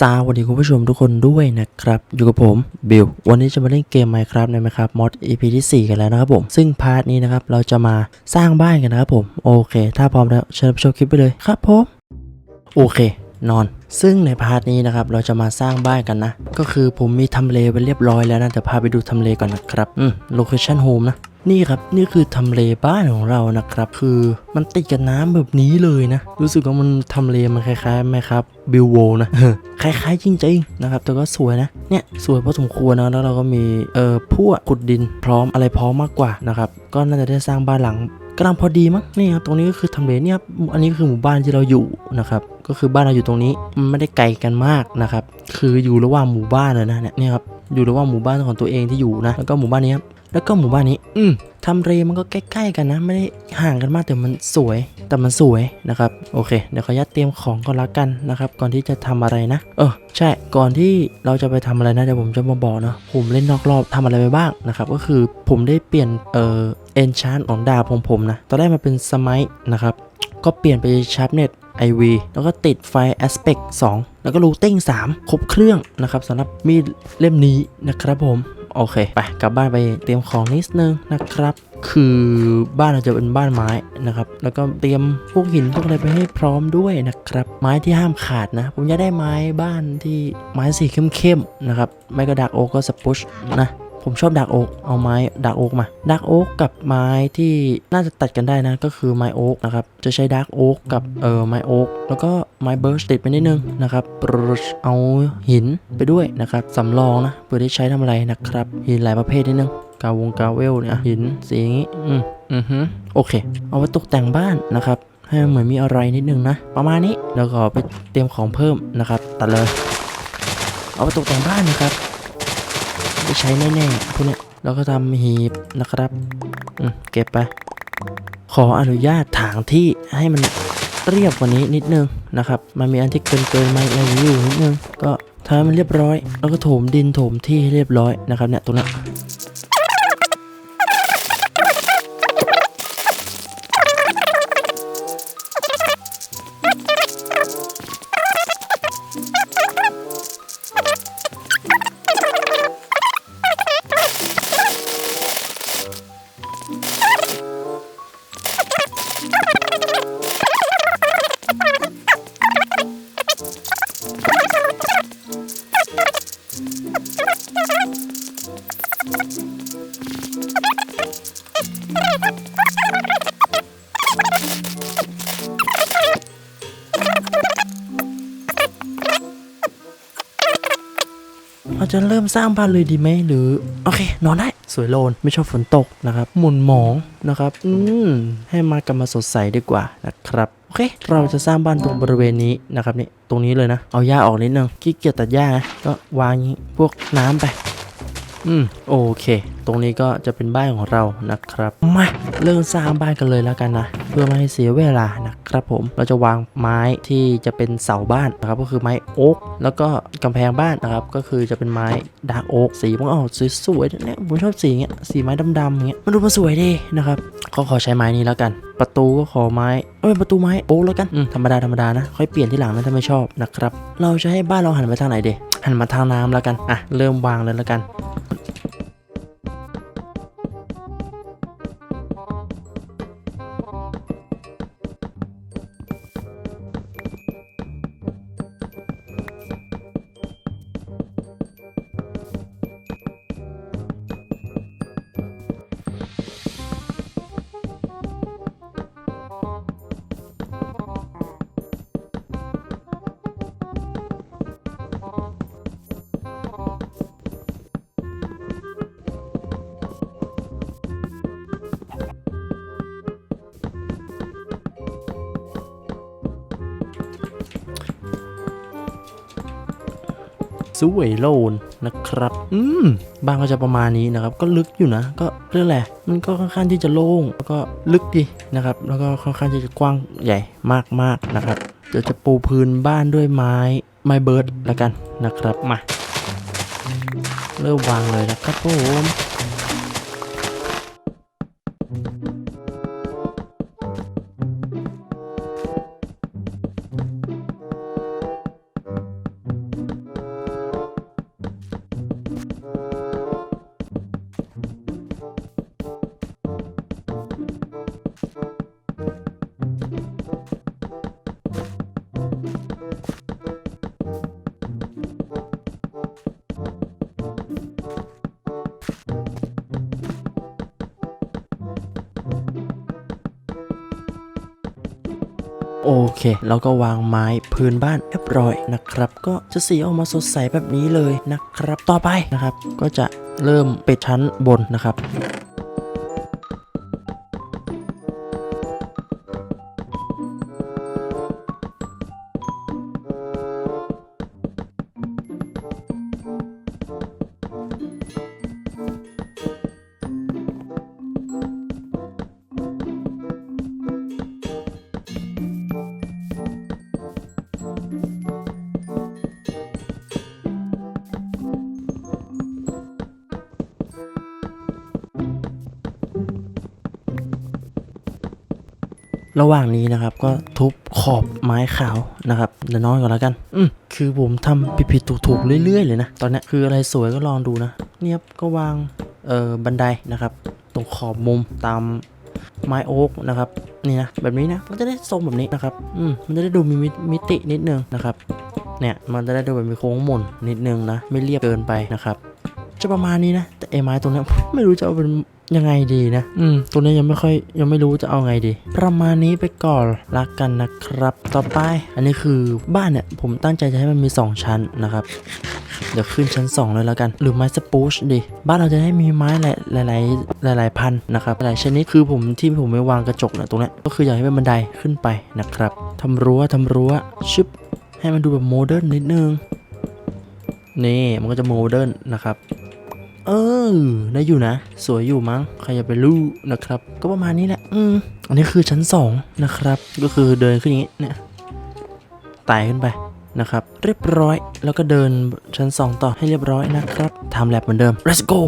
สวัสดีคุณผู้ชมทุกคนด้วยนะครับ อยู่กับผมบิลวันนี้จะมาเล่นเกม Minecraft ใน Minecraft Mod EP ที่ 4 กันแล้วนะครับผม ซึ่งพาร์ทนี้นะครับ เราจะมาสร้างบ้านกันนะครับผม โอเค ถ้าพร้อมแล้วเชิญชมคลิปไปเลยครับผม โอเคนอน ซึ่งในพาร์ทนี้นะครับ เราจะมาสร้างบ้านกันนะ ก็คือผมมีทำเลไว้เรียบร้อยแล้วนะ แต่พาไปดูทำเลก่อนนะครับ อืม location home นะ นี่ครับนี่คือทำเลบ้านของเรานะครับ คือมันติดกับน้ำแบบนี้เลยนะ รู้สึกว่ามันทำเลมันคล้ายๆไหมครับบิลโวนะคล้ายๆจริงๆนะครับแต่ก็สวยนะเนี่ยสวยพอสมควรนะแล้วเราก็มีเอ่อพวกขุดดินพร้อมอะไรพร้อมมากกว่านะครับก็น่าจะได้สร้างบ้านหลังกำลังพอดีมั้งนี่ครับตรงนี้ก็คือทำเลเนี่ยครับอันนี้คือหมู่บ้านที่เราอยู่นะครับก็คือบ้านเราอยู่ตรงนี้มันไม่ได้ไกลกันมากนะครับคืออยู่ระหว่างหมู่บ้านเลยนะเนี่ยนี่ครับอยู่ระหว่างหมู่บ้านของตัวเองที่อยู่นะแล้วก็หมู่บ้านนี้ครับ แล้วก็หมู่บ้านนี้ อืมทำเลมันก็ใกล้ๆกันนะ ไม่ได้ห่างกันมากแต่มันสวย แต่มันสวยนะครับ โอเค เดี๋ยวขออนุญาตเตรียมของก่อนละกันนะครับ ก่อนที่จะทำอะไรนะ เออ ใช่ ก่อนที่เราจะไปทำอะไรนะ เดี๋ยวผมจะมาบอกนะ ผมเล่นนอกรอบทำอะไรไปบ้างนะครับ ก็คือผมได้เปลี่ยน เอ่อ เอนชานของดาบของผมนะ ตอนแรกมันเป็นสมัยนะครับ ก็เปลี่ยนไปชาร์ปเน็ต IV แล้วก็ติดไฟ Aspect 2 แล้วก็รูติ้ง3 ครบเครื่องนะครับสำหรับมีดเล่มนี้นะครับผม โอเค ไปกลับบ้านไปเตรียมของนิดนึงนะครับคือบ้านเราจะเป็นบ้านไม้นะครับ แล้วก็เตรียมพวกหินพวกอะไรไปให้พร้อมด้วยนะครับ ไม้ที่ห้ามขาดนะ ผมจะได้ไม้บ้านที่ไม้สีเข้มๆนะครับ ไม่ก็ดักโอก็สปุชนะ ผมชอบดักโอ๊กเอาไม้ดักโอ๊กมาดักโอ๊กกับไม้ที่น่าจะตัดกันได้นะก็คือไม้โอ๊กนะครับจะใช้ดักโอ๊กกับเออไม้โอ๊กแล้วก็ไม้เบิร์ชติดไปนิดนึงนะครับบรัชเอาหินไปด้วยนะครับสำรองนะเพื่อได้ใช้ทำอะไรนะครับหินหลายประเภทนิดนึงกาวงกาเวลเนี่ยหินสีอย่างงี้อืมอือฮึโอเค เอาไว้ตกแต่งบ้านนะครับให้มันเหมือนมีอะไรนิดนึงนะ ประมาณนี้แล้วก็ไปเตรียมของเพิ่มนะครับ ตัดเลย เอาไปตกแต่งบ้านนะครับ ใช้แน่ๆพวกเนี้ยแล้วก็ทำหีบนะครับเก็บไป ขออนุญาตถางที่ให้มันเรียบกว่านี้นิดนึงนะครับ มันมีอันที่เกินเกินมาอะไรอยู่นิดนึง ก็ทำให้มันเรียบร้อย แล้วก็โถมดินโถมที่ให้เรียบร้อยนะครับเนี่ยตรงนี้ จะเริ่มสร้างบ้านเลยดีไหมหรือ โอเค นอนได้ สวยโลนไม่ชอบฝนตกนะครับ หมุนหมองนะครับ อืม ให้มากลับมาสดใสดีกว่านะครับโอเค เราจะสร้างบ้านตรงบริเวณนี้นะครับนี่ตรงนี้เลยนะ เอาหญ้าออกนิดนึงขี้เกียจตัดหญ้านะก็วางอย่างงี้พวกน้ำไป อืมโอเค ตรงนี้ก็จะเป็นบ้านของเรานะครับมาเริ่มสร้างบ้านกันเลยแล้วกันนะ เพื่อไม่ให้เสียเวลานะครับ ผมเราจะวางไม้ที่จะเป็นเสาบ้านนะครับ ก็คือไม้โอ๊กแล้วก็กำแพงบ้านนะครับ ก็คือจะเป็นไม้ดาร์กโอ๊กสีมันออกสวยๆเนี่ยผมชอบสีเงี้ยสีไม้ดำๆอย่างเงี้ยมันดูมันสวยดีนะครับก็ขอใช้ไม้นี้แล้วกัน ประตูก็ขอไม้เอ้ยประตูไม้โอ๊กแล้วกันธรรมดาธรรมดานะค่อยเปลี่ยนที่หลังนะถ้าไม่ชอบนะครับเราจะให้บ้านเราหันไปทางไหนเดหันมาทางน้ำแล้วกันอะเริ่มวางเลยแล้วกัน สวยโลนนะครับ อืมบ้านก็จะประมาณนี้นะครับ ก็ลึกอยู่นะ ก็เรื่องแหละมันก็ค่อนข้างที่จะโล่งแล้วก็ลึกดีนะครับ แล้วก็ค่อนข้างที่จะกว้างใหญ่มากๆนะครับเดี๋ยวจะปูพื้นบ้านด้วยไม้ไม้เบิร์ดละกันนะครับมาเริ่มวางเลยนะครับผม เคแล้วก็วางไม้พื้นบ้านเรียบร้อยนะครับ ก็จะสีออกมาสดใสแบบนี้เลยนะครับ ต่อไปนะครับ ก็จะเริ่มปิดชั้นบนนะครับ ระหว่างนี้นะครับก็ทุบขอบไม้ขาวนะครับเดี๋ยวนอนก่อนแล้วกัน อืมคือผมทำผิดๆถูกๆเรื่อยๆเลยนะ ตอนนี้คืออะไรสวยก็ลองดูนะ เนี่ยครับก็วางเอ่อบันไดนะครับ ตรงขอบมุมตามไม้โอ๊กนะครับนี่นะแบบนี้นะมันจะได้ทรงแบบนี้นะครับอืมมันจะได้ดูมีมิตินิดนึงนะครับเนี่ยมันจะได้ดูแบบมีโค้งหมุนนิดนึงนะไม่เรียบเกินไปนะครับจะประมาณนี้นะ ไอ้ไม้ตรงเนี้ไม่รู้จะเอาเป็นยังไงดีนะ อืม ตัวนี้ยังไม่ค่อยยังไม่รู้จะเอาไงดี ประมาณนี้ไปก่อนละกันนะครับ ต่อไป อันนี้คือบ้านเนี่ยผมตั้งใจจะให้มันมี 2 ชั้นนะครับ เดี๋ยวขึ้นชั้น 2 เลยแล้วกัน หรือไม้สปูชดิ บ้านเราจะได้มีไม้หลายหลายหลายหลายๆพันนะครับหลายชนิดคือผมที่ผมไม่วางกระจกเนี่ยตรงนี้ก็คืออยากให้เป็นบันไดขึ้นไปนะครับทำรั้วทำรั้วชึบให้มันดูแบบโมเดิร์นนิดนึงนี่มันก็จะโมเดิร์นนะครับ เออได้อยู่นะ สวยอยู่มั้ง ใครจะไปรู้นะครับ ก็ประมาณนี้แหละ อืม อันนี้คือชั้น 2 นะครับ ก็คือเดินขึ้นอย่างนี้เนี่ยไต่ขึ้นไปนะครับ เรียบร้อย แล้วก็เดินชั้น 2 ต่อให้เรียบร้อยนะครับ ทำแลบเหมือนเดิม let's go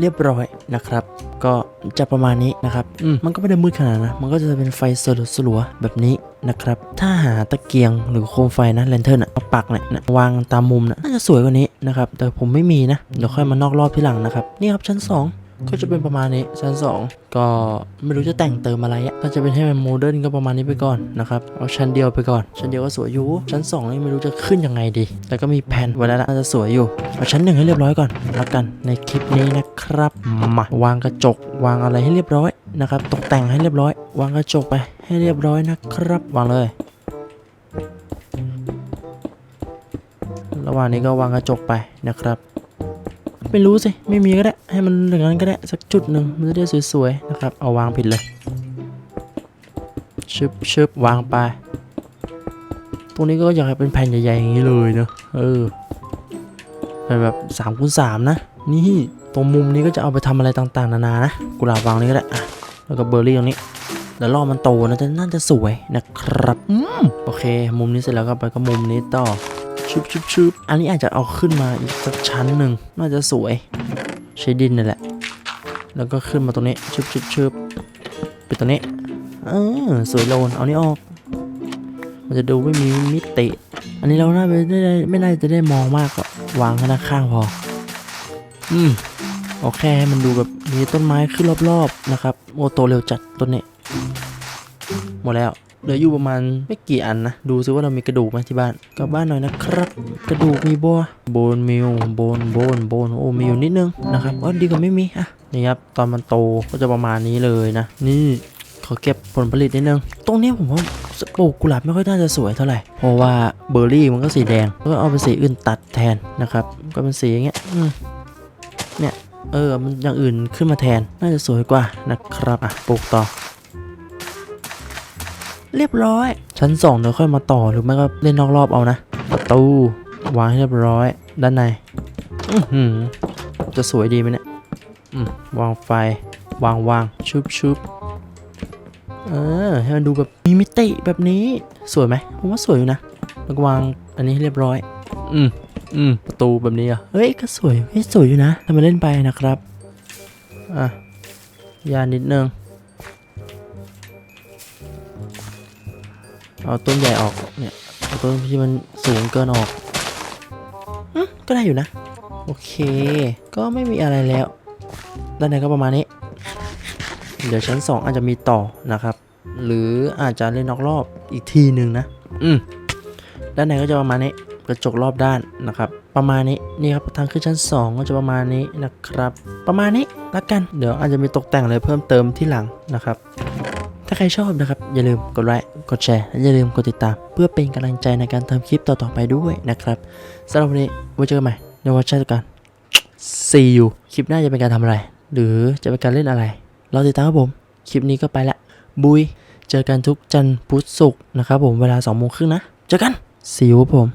เรียบร้อยนะครับ ก็จะประมาณนี้นะครับอืมมันก็ไม่ได้มืดขนาดนะ มันก็จะเป็นไฟสลัวสลัวๆแบบนี้นะครับ ถ้าหาตะเกียงหรือโคมไฟนะแลนเทิร์นอะมาปักเนี่ยนะวางตามมุมนะน่าจะสวยกว่านี้นะครับ แต่ผมไม่มีนะ เดี๋ยวค่อยมานอกรอบที่หลังนะครับ นี่ครับชั้น 2 ก็จะเป็นประมาณนี้ชั้น 2 ก็ไม่รู้จะแต่งเติมอะไรอะถ้าจะเป็นให้มันโมเดิร์นก็ประมาณนี้ไปก่อนนะครับ เอาชั้นเดียวไปก่อน ชั้นเดียวก็สวยอยู่ ชั้น2นี่ไม่รู้จะขึ้นยังไงดี แต่ก็มีแผนไว้แล้วน่าจะสวยอยู่ เอาชั้นหนึ่งให้เรียบร้อยก่อนแล้วกัน ในคลิปนี้นะครับ มาวางกระจก วางอะไรให้เรียบร้อยนะครับ ตกแต่งให้เรียบร้อย วางกระจกไปให้เรียบร้อยนะครับ วางเลยระหว่างนี้ก็วางกระจกไปนะครับ ไม่รู้สิ ไม่มีก็ได้ ให้มันอย่างนั้นก็ได้ สักจุดหนึ่งมันจะได้สวยๆนะครับ เอาวางผิดเลยชึบชึบวางไป ตรงนี้ก็อยากให้เป็นแผ่นใหญ่ๆอย่างนี้เลยเนอะเออเป็นแบบ3ามคูณสามนะ นี่ตรงมุมนี้ก็จะเอาไปทำอะไรต่างๆ นานานะกุหลาบวางนี้ก็ได้อะแล้วก็เบอร์รี่ตรงนี้เดี๋ยวรอมันโตนะจะน่าจะสวยนะครับอืมโอเค มุมนี้เสร็จแล้วก็ไปก็มุมนี้ต่อ ชุบชุบชุบอันนี้อาจจะเอาขึ้นมาอีกสักชั้นหนึ่งน่าจะสวย ใช้ดินนี่แหละ แล้วก็ขึ้นมาตรงนี้ชุบชุบชุบไปตรงนี้เออสวยโลนเอานี้ออก มันจะดูไม่มีมิติ อันนี้เราน่าไม่ได้ไม่น่าจะได้มองมากก็วางข้างหน้าข้างพอ อืมโอเคให้มันดูแบบมีต้นไม้ขึ้นรอบๆนะครับโอโตเร็วจัดต้นนี้หมดแล้ว เหลืออยู่ประมาณไม่กี่อันนะ ดูซิว่าเรามีกระดูกไหมที่บ้านกลับบ้านหน่อยนะครับ กระดูกมีบัวโบนมิวโบนโบนโบนโอ้มีอยู่นิดนึงนะครับอ๋อดีกว่าไม่มีอะนี่ครับตอนมันโตก็จะประมาณนี้เลยนะ นี่ขอเก็บผลผลิตนิดนึง ตรงนี้ผมว่าปลูกกุหลาบไม่ค่อยน่าจะสวยเท่าไหร่ เพราะว่าเบอร์รี่มันก็สีแดง ก็เอาเป็นสีอื่นตัดแทนนะครับ ก็เป็นสีอย่างเงี้ยเนี่ย เออ มันอย่างอื่นขึ้นมาแทน น่าจะสวยกว่านะครับ อะ ปลูกต่อ เรียบร้อย ชั้นสองเดี๋ยวค่อยมาต่อหรือไม่ก็เล่นนอกรอบเอานะ ประตูวางให้เรียบร้อย ด้านในอือหือจะสวยดีไหมเนี่ยอืมวางไฟ วางวางชุบชุบเออให้มันดูแบบมีมิติแบบนี้สวยไหมผมว่าสวยอยู่นะแล้วก็วางอันนี้ให้เรียบร้อย อืมอืมประตูแบบนี้อะเฮ้ยก็สวยเฮ้ยสวยอยู่นะทำมาเล่นไปนะครับอะยานิดนึง เอาต้นใหญ่ออกเนี่ยเอาต้นที่มันสูงเกินออกอืมก็ได้อยู่นะ โอเค ก็ไม่มีอะไรแล้ว ด้านในก็ประมาณนี้ เดี๋ยวชั้น 2 อาจจะมีต่อนะครับ หรืออาจจะเล่นนอกรอบอีกทีหนึ่งนะ อืมด้านในก็จะประมาณนี้กระจกรอบด้านนะครับ ประมาณนี้นี่ครับทางขึ้นชั้น 2 ก็จะประมาณนี้นะครับ ประมาณนี้ละกัน เดี๋ยวอาจจะมีตกแต่งอะไรเพิ่มเติมที่หลังนะครับ ถ้าใครชอบนะครับ อย่าลืมกดไลค์กดแชร์และอย่าลืมกดติดตาม เพื่อเป็นกำลังใจในการทำคลิปต่อๆไปด้วยนะครับสำหรับวันนี้ไว้เจอกันใหม่ในวันชาติกัน See you คลิปหน้าจะเป็นการทำอะไร หรือจะเป็นการเล่นอะไรเราติดตามครับผม คลิปนี้ก็ไปละบุย เจอกันทุกจันทร์พุธศุกร์นะครับผมเวลา2โมงครึ่งนะ เจอกัน See you ครับผม